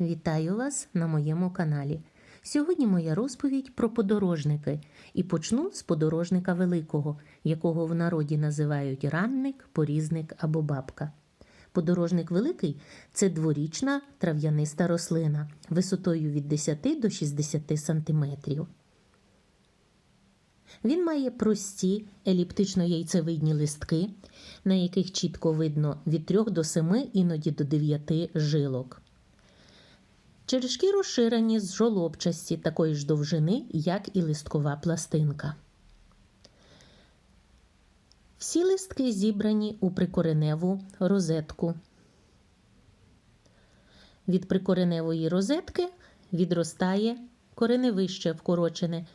Вітаю вас на моєму каналі. Сьогодні моя розповідь про подорожники і почну з подорожника великого, якого в народі називають ранник, порізник або бабка. Подорожник великий це дворічна трав'яниста рослина висотою від 10 до 60 сантиметрів. Він має прості еліптично-яйцевидні листки, на яких чітко видно від 3 до 7, іноді до 9 жилок. Черешки розширені з жолобчасті такої ж довжини, як і листкова пластинка. Всі листки зібрані у прикореневу розетку. Від прикореневої розетки відростає кореневище вкорочене,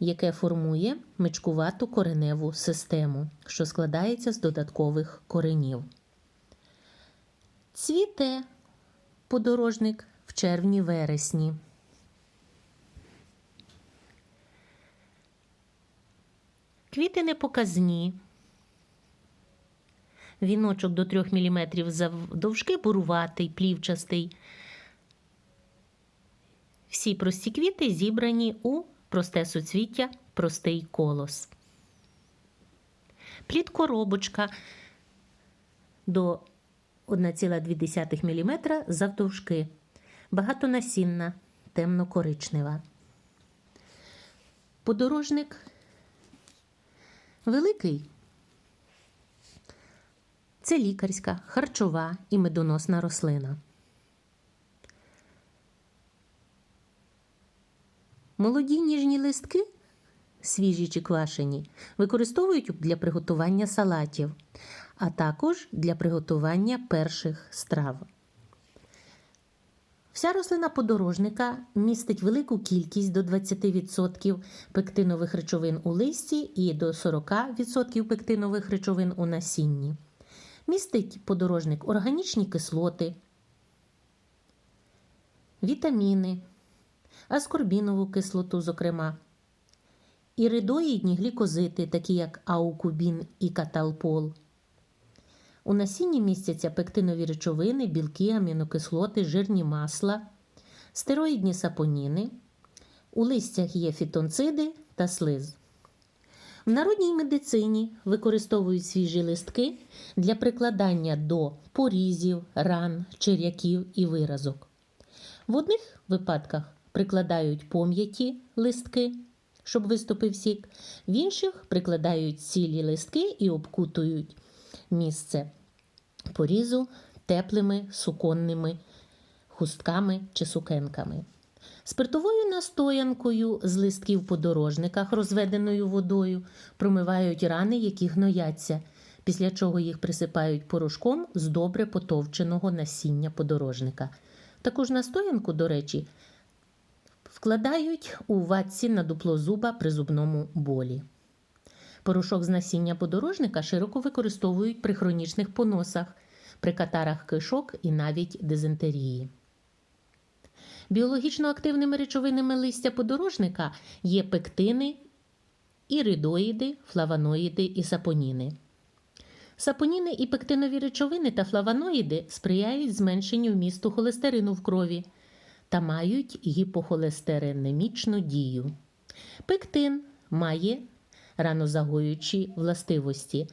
яке формує мичкувату кореневу систему, що складається з додаткових коренів. Цвіте подорожник в червні-вересні. Квіти непоказні. Віночок до 3 мм завдовжки буруватий, плівчастий. Всі прості квіти зібрані у просте суцвіття, простий колос. Плід коробочка до 1,2 мм завдовжки. Багатонасінна, темно-коричнева. Подорожник великий. Це лікарська, харчова і медоносна рослина. Молоді ніжні листки, свіжі чи квашені, використовують для приготування салатів, а також для приготування перших страв. Вся рослина подорожника містить велику кількість до 20% пектинових речовин у листі і до 40% пектинових речовин у насінні. Містить подорожник органічні кислоти, вітаміни, аскорбінову кислоту, зокрема, іридоїдні глікозити, такі як аукубін і каталпол. У насінні містяться пектинові речовини, білки, амінокислоти, жирні масла, стероїдні сапоніни. У листях є фітонциди та слиз. В народній медицині використовують свіжі листки для прикладання до порізів, ран, черяків і виразок. В одних випадках прикладають пом'яті листки, щоб виступив сік, в інших прикладають цілі листки і обкутують місце порізу теплими суконними хустками чи сукенками. Спиртовою настоянкою з листків подорожниках, розведеною водою, промивають рани, які гнояться, після чого їх присипають порошком з добре потовченого насіння подорожника. Таку ж настоянку, до речі, вкладають у ватці на дупло зуба при зубному болі. Порошок з насіння подорожника широко використовують при хронічних поносах, при катарах кишок і навіть дизентерії. Біологічно активними речовинами листя подорожника є пектини, іридоїди, флавоноїди і сапоніни. Сапоніни і пектинові речовини та флавоноїди сприяють зменшенню вмісту холестерину в крові та мають гіпохолестеринемічну дію. Пектин має ранозагоюючі властивості,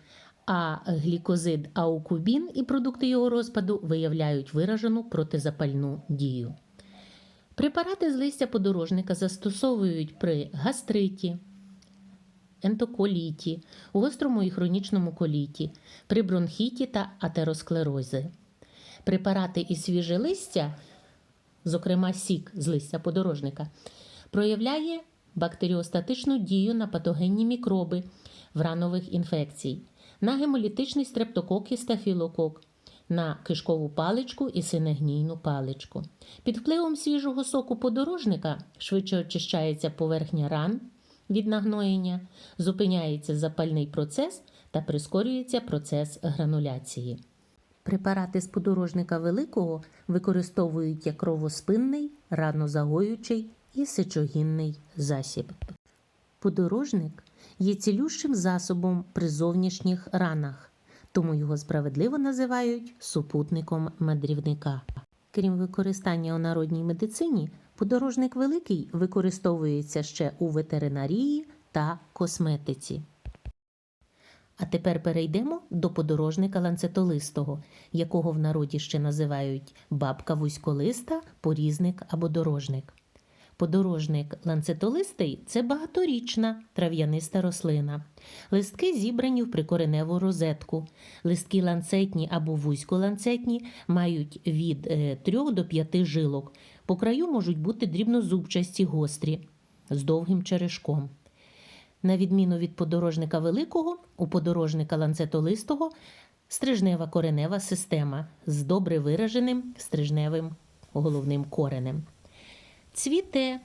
а глікозид аукубін і продукти його розпаду виявляють виражену протизапальну дію. Препарати з листя подорожника застосовують при гастриті, ентоколіті, гострому і хронічному коліті, при бронхіті та атеросклерозі. Препарати із свіже листя, зокрема сік з листя подорожника, проявляє бактеріостатичну дію на патогенні мікроби в ранових інфекцій, на гемолітичний стрептокок і стафілокок, на кишкову паличку і синегнійну паличку. Під впливом свіжого соку подорожника швидше очищається поверхня ран від нагноєння, зупиняється запальний процес та прискорюється процес грануляції. Препарати з подорожника великого використовують як кровоспинний, ранозагоючий і сечогінний засіб. Подорожник є цілющим засобом при зовнішніх ранах, тому його справедливо називають супутником мандрівника. Крім використання у народній медицині, подорожник великий використовується ще у ветеринарії та косметиці. А тепер перейдемо до подорожника ланцетолистого, якого в народі ще називають бабка вузьколиста, порізник або дорожник. Подорожник ланцетолистий це багаторічна трав'яниста рослина. Листки зібрані в прикореневу розетку. Листки ланцетні або вузьколанцетні мають від 3 до 5 жилок. По краю можуть бути дрібнозубчасті гострі з довгим черешком. На відміну від подорожника великого, у подорожника ланцетолистого стрижнева коренева система з добре вираженим стрижневим головним коренем. Цвіте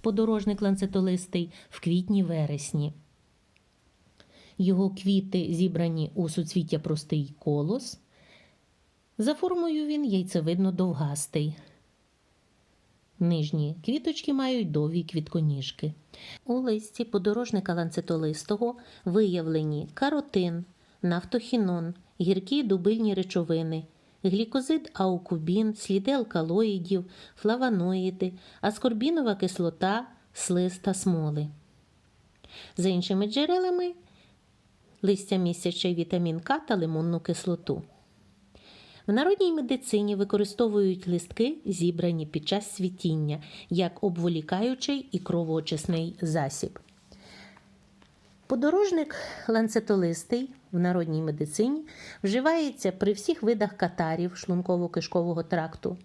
подорожник ланцетолистий в квітні-вересні. Його квіти зібрані у суцвіття простий колос. За формою він яйцевидно довгастий. Нижні квіточки мають довгі квітконіжки. У листі подорожника ланцетолистого виявлені каротин, нафтохінон, гіркі дубильні речовини, глікозид аукубін, сліди алкалоїдів, флавоноїди, аскорбінова кислота, слиз та смоли. За іншими джерелами листя містять й вітамін К та лимонну кислоту. В народній медицині використовують листки, зібрані під час світіння, як обволікаючий і кровоочисний засіб. Подорожник ланцетолистий в народній медицині вживається при всіх видах катарів шлунково-кишкового тракту.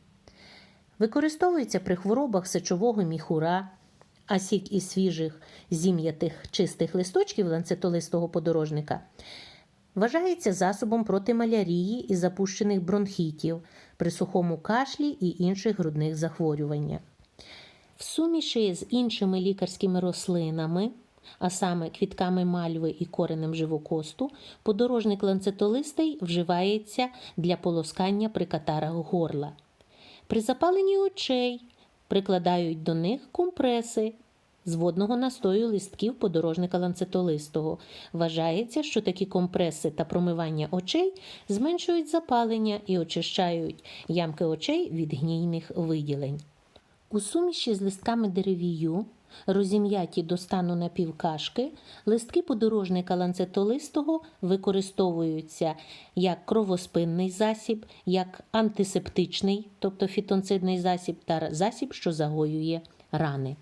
Використовується при хворобах сечового міхура, а сік із свіжих зім'ятих чистих листочків ланцетолистого подорожника Вважається засобом проти малярії і запущених бронхітів при сухому кашлі і інших грудних захворюваннях. В суміші з іншими лікарськими рослинами, а саме квітками мальви і коренем живокосту, подорожник ланцетолистий вживається для полоскання при катарах горла. При запаленні очей прикладають до них компреси з водного настою листків подорожника ланцетолистого. Вважається, що такі компреси та промивання очей зменшують запалення і очищають ямки очей від гнійних виділень. У суміші з листками деревію, розім'яті до стану напівкашки, листки подорожника ланцетолистого використовуються як кровоспинний засіб, як антисептичний, тобто фітонцидний засіб, та засіб, що загоює рани.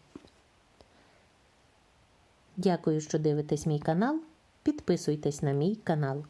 Дякую, що дивитесь мій канал. Підписуйтесь на мій канал.